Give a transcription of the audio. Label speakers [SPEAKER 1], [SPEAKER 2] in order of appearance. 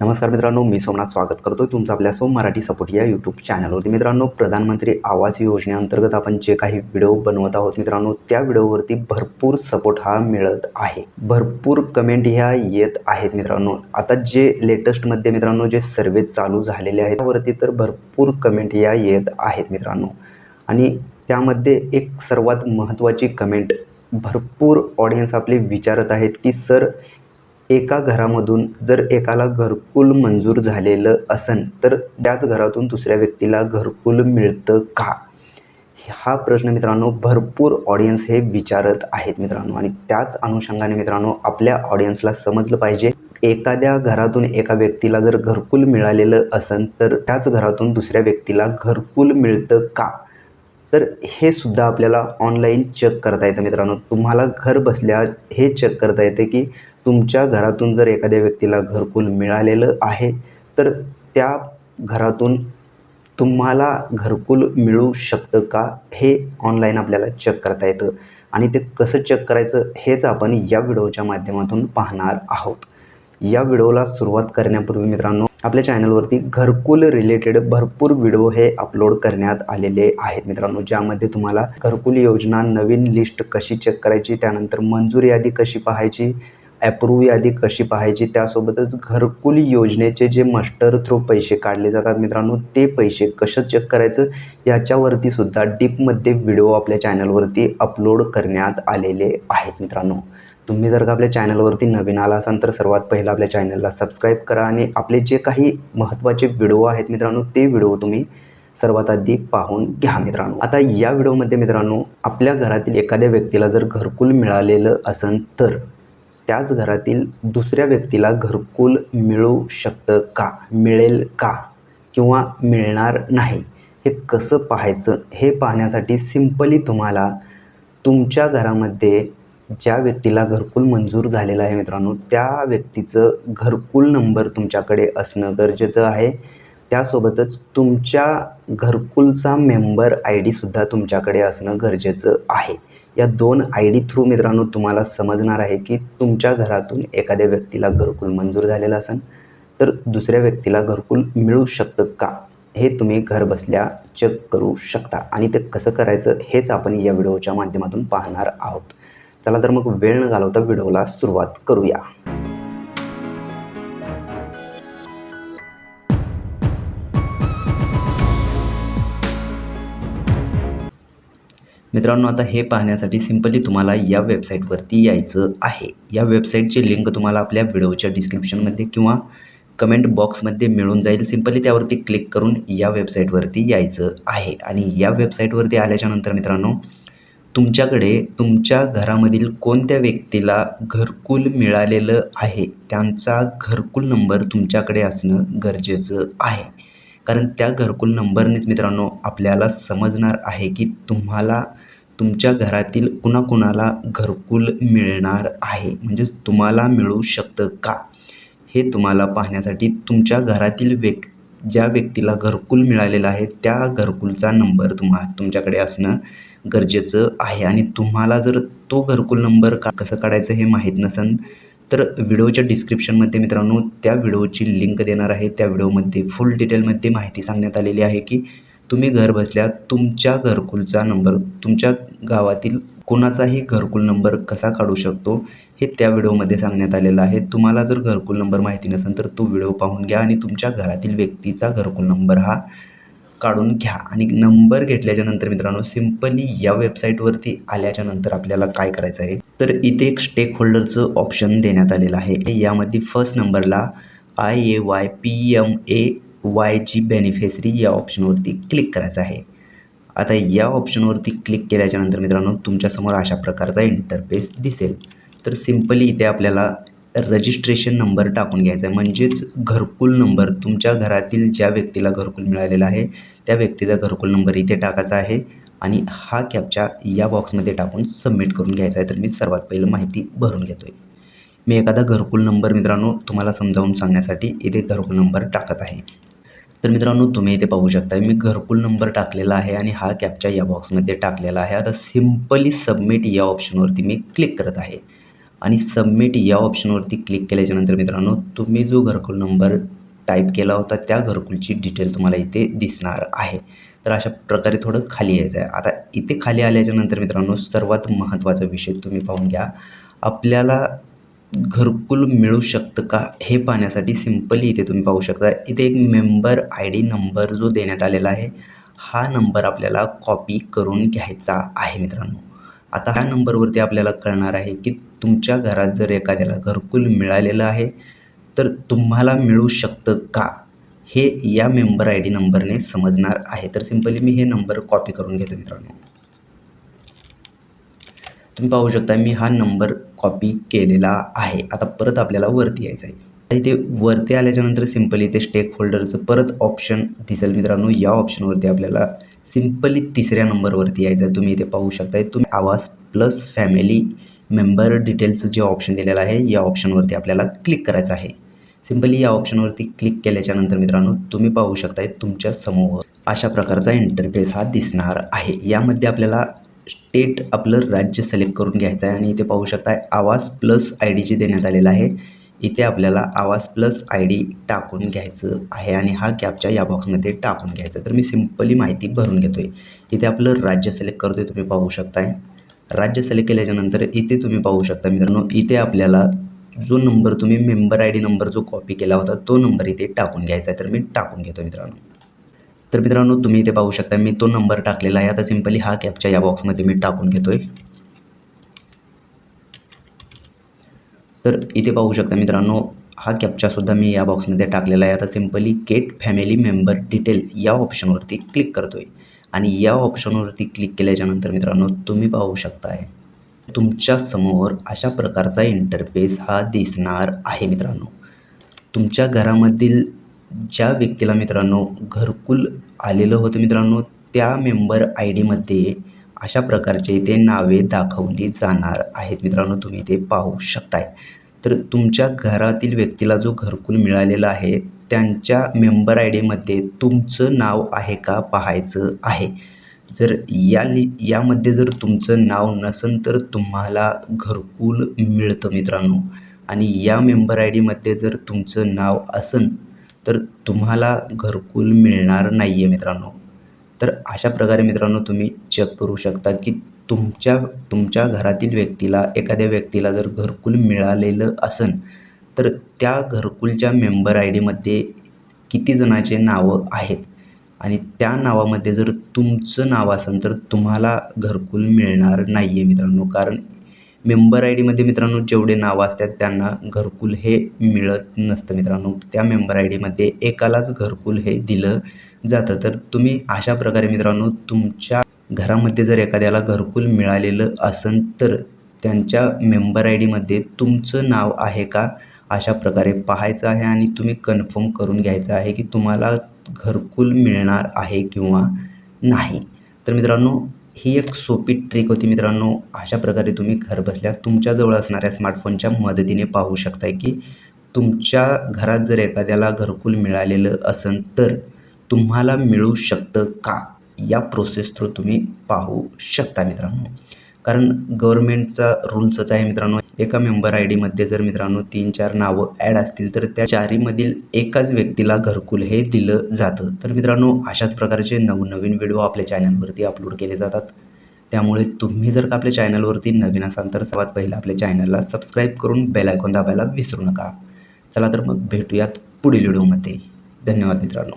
[SPEAKER 1] नमस्कार मित्रांनो मी सोमनाथ स्वागत करतो तुमचं आपल्या सोम मराठी सपोर्ट या यूट्यूब चॅनलवरती मित्रांनो प्रधानमंत्री आवास योजनेअंतर्गत आपण जे काही व्हिडिओ बनवत आहोत मित्रांनो त्या व्हिडिओवरती भरपूर सपोर्ट हा मिळत आहे. भरपूर कमेंट ह्या येत आहेत मित्रांनो. आता जे लेटेस्टमध्ये मित्रांनो जे सर्वे चालू झालेले आहेत त्यावरती तर भरपूर कमेंट ह्या येत आहेत मित्रांनो. आणि त्यामध्ये एक सर्वात महत्त्वाची कमेंट भरपूर ऑडियन्स आपले विचारत आहेत की सर एका घरामधून जर एकाला घरकुल मंजूर झालेलं असन तर त्याच घरातून दुसऱ्या व्यक्तीला घरकुल मिळतं का? हा प्रश्न मित्रांनो भरपूर ऑडियन्स हे विचारत आहेत मित्रांनो. आणि त्याच अनुषंगाने मित्रांनो आपल्या ऑडियन्सला समजलं पाहिजे एखाद्या घरातून एका व्यक्तीला जर घरकुल मिळालेलं असन तर त्याच घरातून दुसऱ्या व्यक्तीला घरकुल मिळतं का? तर हे सुद्धा आपल्याला ऑनलाईन चेक करता येतं मित्रांनो. तुम्हाला घर बसल्या हे चेक करता येते की तुमच्या घरातून जर एखाद्या व्यक्तीला घरकुल मिळालेलं आहे तर त्या घरातून तुम्हाला घरकुल मिळू शकतं का हे ऑनलाईन आपल्याला चेक करता येतं. आणि ते कसं चेक करायचं हेच आपण या व्हिडिओच्या माध्यमातून पाहणार आहोत. या व्हिडिओला सुरुवात करण्यापूर्वी मित्रांनो आपल्या चॅनलवरती घरकुल रिलेटेड भरपूर व्हिडिओ हे अपलोड करण्यात आलेले आहेत मित्रांनो ज्यामध्ये तुम्हाला घरकुल योजना नवीन लिस्ट कशी चेक करायची त्यानंतर मंजूर यादी कशी पाहायची ॲप्रूव्ह यादी कशी पाहायची त्यासोबतच घरकुल योजनेचे जे मास्टर थ्रू पैसे काढले जातात मित्रांनो ते पैसे कसं चेक करायचं याच्यावरती सुद्धा डीपमध्ये व्हिडिओ आपल्या चॅनलवरती अपलोड करण्यात आलेले आहेत मित्रांनो. तुम्ही जर का आपल्या चॅनलवरती नवीन आला असाल तर सर्वात पहिलं आपल्या चॅनलला सबस्क्राईब करा आणि आपले जे काही महत्त्वाचे व्हिडिओ आहेत मित्रांनो ते व्हिडिओ तुम्ही सर्वात आधी पाहून घ्या मित्रांनो. आता या व्हिडिओमध्ये मित्रांनो आपल्या घरातील एखाद्या व्यक्तीला जर घरकुल मिळालेलं असेल तर त्याच घरातील दुसऱ्या व्यक्तीला घरकुल मिळू शकतं का? मिळेल का? किंवा मिळणार नाही? हे कसं पाहायचं? हे पाहण्यासाठी सिम्पली तुम्हाला तुमच्या घरामध्ये ज्या व्यक्तीला घरकुल मंजूर झालेलं आहे मित्रांनो त्या व्यक्तीचं घरकुल नंबर तुमच्याकडे असणं गरजेचं आहे. त्यासोबतच तुमच्या घरकुलचा मेंबर आय डीसुद्धा तुमच्याकडे असणं गरजेचं आहे. या दोन आय डी थ्रू मित्रांनो तुम्हाला समजणार आहे की तुमच्या घरातून एखाद्या व्यक्तीला घरकुल मंजूर झालेलं असेल तर दुसऱ्या व्यक्तीला घरकुल मिळू शकतं का? हे तुम्ही घर बसल्या चेक करू शकता. आणि ते कसं करायचं हेच आपण या व्हिडिओच्या माध्यमातून पाहणार आहोत. चला तर मग वेळ न घालवता व्हिडिओला सुरुवात करूया. मित्रांनो आता हे पाहण्यासाठी सिम्पली तुम्हाला या वेबसाईटवरती यायचं आहे. या वेबसाईटची लिंक तुम्हाला आपल्या व्हिडिओच्या डिस्क्रिप्शनमध्ये किंवा कमेंट बॉक्समध्ये मिळून जाईल. सिम्पली त्यावरती क्लिक करून या वेबसाईटवरती यायचं आहे. आणि या वेबसाईटवरती आल्याच्यानंतर मित्रांनो तुमच्याकडे तुमच्या घरामधील कोणत्या व्यक्तीला घरकुल मिळालेलं आहे? त्यांचा घरकुल नंबर तुमच्याकडे असणं गरजेचं आहे. कारण त्या घरकुल नंबरनेच मित्रांनो आपल्याला समजणार आहे की तुम्हाला तुमच्या घरातील कुणाकुणाला घरकुल मिळणार आहे. म्हणजेच तुम्हाला मिळू शकतं का? हे तुम्हाला पाहण्यासाठी तुमच्या घरातील व्यक् ज्या व्यक्तीला घरकुल मिळालेलं आहे त्या घरकुलचा नंबर तुम्हा तुमच्याकडे असणं गरजेचं आहे. आणि तुम्हाला जर तो घरकुल नंबर का कसं काढायचं हे माहीत नसेल तर व्हिडिओच्या डिस्क्रिप्शनमध्ये मित्रांनो त्या व्हिडिओची लिंक देणार आहे. त्या व्हिडिओमध्ये फुल डिटेलमध्ये माहिती सांगण्यात आलेली आहे की तुम्ही घर बसल्या तुमच्या घरकुलचा नंबर तुमच्या गावातील कुणाचाही घरकुल नंबर कसा काढू शकतो हे त्या व्हिडिओमध्ये सांगण्यात आलेलं आहे. तुम्हाला जर घरकुल नंबर माहिती नसेल तर तो व्हिडिओ पाहून घ्या आणि तुमच्या घरातील व्यक्तीचा घरकुल नंबर हा काढून घ्या. आणि नंबर घेतल्याच्या नंतर मित्रांनो सिम्पली या वेबसाईटवरती आल्याच्यानंतर आपल्याला काय करायचं आहे तर इथे एक स्टेक होल्डरचं ऑप्शन देण्यात आलेलं आहे. यामध्ये फर्स्ट नंबरला I A Y P M A Y G beneficiary या ऑप्शनवरती क्लिक करायचं आहे. आता या ऑप्शनवरती क्लिक केल्याच्यानंतर मित्रांनो तुमच्यासमोर अशा प्रकारचा इंटरफेस दिसेल. तर सिम्पली इथे आपल्याला रजिस्ट्रेशन नंबर टाकून घ्यायचा आहे. म्हणजेच घरकुल नंबर तुमच्या घरातील ज्या व्यक्तीला घरकुल मिळालेला आहे त्या व्यक्तीचा घरकुल नंबर इथे टाकायचा आहे आणि हा कॅपच्या या बॉक्समध्ये टाकून सबमिट करून घ्यायचा आहे. तर मी सर्वात पहिलं माहिती भरून घेतो आहे मी एखादा घरकुल नंबर मित्रांनो तुम्हाला समजावून सांगण्यासाठी इथे घरकुल नंबर टाकत आहे. तर मित्रांनो तुम्ही इथे पाहू शकता मी घरकुल नंबर टाकलेला आहे आणि हा कॅपच्या या बॉक्समध्ये टाकलेला आहे. आता सिम्पली सबमिट या ऑप्शनवरती मी क्लिक करत आहे. आणि सबमिट या ऑप्शनवरती क्लिक केल्याच्यानंतर मित्रांनो तुम्ही जो घरकुल नंबर टाईप केला होता त्या घरकुलची डिटेल तुम्हाला इथे दिसणार आहे. तर अशा प्रकारे थोडं खाली यायचं आहे आता इथे खाली आल्याच्यानंतर मित्रांनो सर्वात महत्त्वाचा विषय तुम्ही पाहून घ्या. आपल्याला घरकुल मिळू शकतं का? हे पाहण्यासाठी सिम्पली इथे तुम्ही पाहू शकता. इथे एक मेंबर आय डी नंबर जो देण्यात आलेला आहे हा नंबर आपल्याला कॉपी करून घ्यायचा आहे मित्रांनो. आता ह्या नंबरवरती आपल्याला कळणार आहे की तुमच्या घरात जर एखाद्याला घरकुल मिळालेलं आहे तर तुम्हाला मिळू शकतं का? हे या मेंबर आय डी नंबरने समजणार आहे. तर सिम्पली मी हे नंबर कॉपी करून घेतो मित्रांनो. तुम्ही पाहू शकता मी हा नंबर कॉपी केलेला आहे. आता परत आपल्याला वरती यायचं आहे. इथे वरती आल्याच्यानंतर सिम्पली इथे स्टेक होल्डरचं परत ऑप्शन दिसेल मित्रांनो. या ऑप्शनवरती आपल्याला सिम्पली तिसऱ्या नंबरवरती यायचं आहे. तुम्ही इथे पाहू शकताय तुम्ही आवाज प्लस फॅमिली मेंबर डिटेल्सचं जे ऑप्शन दिलेलं आहे या ऑप्शनवरती आपल्याला क्लिक करायचं आहे. सिम्पली या ऑप्शनवरती क्लिक केल्याच्यानंतर मित्रांनो तुम्ही पाहू शकताय तुमच्यासमोर अशा प्रकारचा इंटरफेस हा दिसणार आहे. यामध्ये आपल्याला स्टेट आपलं राज्य सिलेक्ट करून घ्यायचं आहे आणि इथे पाहू शकताय आवाज प्लस आय डी जे देण्यात आलेलं आहे. इथे आपल्याला आवाज प्लस आय डी टाकून घ्यायचं आहे आणि हा कॅपच्या या बॉक्समध्ये टाकून घ्यायचं तर मी सिम्पली माहिती भरून घेतो आहे इथे आपलं राज्य सिलेक्ट करतो आहे तुम्ही पाहू शकताय. राज्य सिलेक्ट केल्याच्यानंतर इथे तुम्ही पाहू शकता मित्रांनो इथे आपल्याला जो नंबर तुम्ही मेंबर आय डी नंबर जो कॉपी केला होता तो नंबर इथे टाकून घ्यायचा आहे. तर मी टाकून घेतो मित्रांनो. तर मित्रांनो तुम्ही इथे पाहू शकता मी तो नंबर टाकलेला आहे. आता सिम्पली हा कॅपच्या या बॉक्समध्ये मी टाकून घेतो आहे तर इथे पाहू शकता मित्रांनो हा कॅपचासुद्धा मी या बॉक्समध्ये टाकलेला आहे. आता simply get family member detail या ऑप्शनवरती क्लिक करतो आहे आणि या ऑप्शनवरती क्लिक केल्याच्यानंतर मित्रांनो तुम्ही पाहू शकताय तुमच्यासमोर अशा प्रकारचा इंटरफेस हा दिसणार आहे मित्रांनो. तुमच्या घरामधील ज्या व्यक्तीला मित्रांनो घरकुल आलेलं होतं मित्रांनो त्या मेंबर आय डीमध्ये अशा प्रकारचे इथे नावे दाखवली जाणार आहेत मित्रांनो तुम्ही ते पाहू शकताय. तर तुमच्या घरातील व्यक्तीला जो घरकुल मिळालेला आहे त्यांच्या मेंबर आय डीमध्ये तुमचं नाव आहे का पाहायचं आहे. जर या लि यामध्ये जर तुमचं नाव नसेल तर तुम्हाला घरकुल मिळतं मित्रांनो. आणि या मेंबर आय डीमध्ये जर तुमचं नाव असेल तर तुम्हाला घरकुल मिळणार नाही आहे मित्रांनो. तर अशा प्रकारे मित्रांनो तुम्ही चेक करू शकता की तुमच्या तुमच्या घरातील व्यक्तीला एखाद्या व्यक्तीला जर घरकुल मिळालेलं असेल तर त्या घरकुलच्या मेंबर आय डीमध्ये किती जणाचे नावं आहेत? आणि त्या नावामध्ये जर तुमचं नाव असेल तर तुम्हाला घरकुल मिळणार नाही आहे मित्रांनो. कारण मेंबर आय डीमध्ये मित्रांनो जेवढे नावं असतात त्यांना घरकुल हे मिळत नसतं मित्रांनो. त्या मेंबर आय डीमध्ये एकालाच घरकुल हे दिलं जातं. तर तुम्ही अशा प्रकारे मित्रांनो तुमच्या घरामध्ये जर एखाद्याला घरकुल मिळालेलं असेल तर त्यांच्या मेंबर आय डीमध्ये तुमचं नाव आहे का अशा प्रकारे पाहायचं आहे आणि तुम्ही कन्फर्म करून घ्यायचं आहे की तुम्हाला घरकुल मिळणार आहे किंवा नाही. तर मित्रांनो ही एक सोपी ट्रिक होती मित्रांनो. अशा प्रकारे तुम्ही घरबसल्या तुमच्याजवळ असणाऱ्या स्मार्टफोनच्या मदतीने पाहू शकताय की तुमच्या घरात जर एखाद्याला घरकुल मिळालेलं असेल तर तुम्हाला मिळू शकतं का? या प्रोसेस थ्रू तुम्ही पाहू शकता मित्रांनो. कारण गव्हर्मेंटचा रूल्सच आहे मित्रांनो. एका मेंबर आय डीमध्ये जर मित्रांनो तीन चार नावं ॲड असतील तर त्या चारीमधील एकाच व्यक्तीला घरकुल हे दिलं जातं. तर मित्रांनो अशाच प्रकारचे नवनवीन व्हिडिओ आपल्या चॅनलवरती अपलोड केले जातात. त्यामुळे तुम्ही जर का आपल्या चॅनलवरती नवीन असाल तर सर्वात पहिलं आपल्या चॅनलला सबस्क्राईब करून बेल आयकॉन दाबायला विसरू नका. चला तर मग भेटूयात पुढील व्हिडिओमध्ये. धन्यवाद मित्रांनो.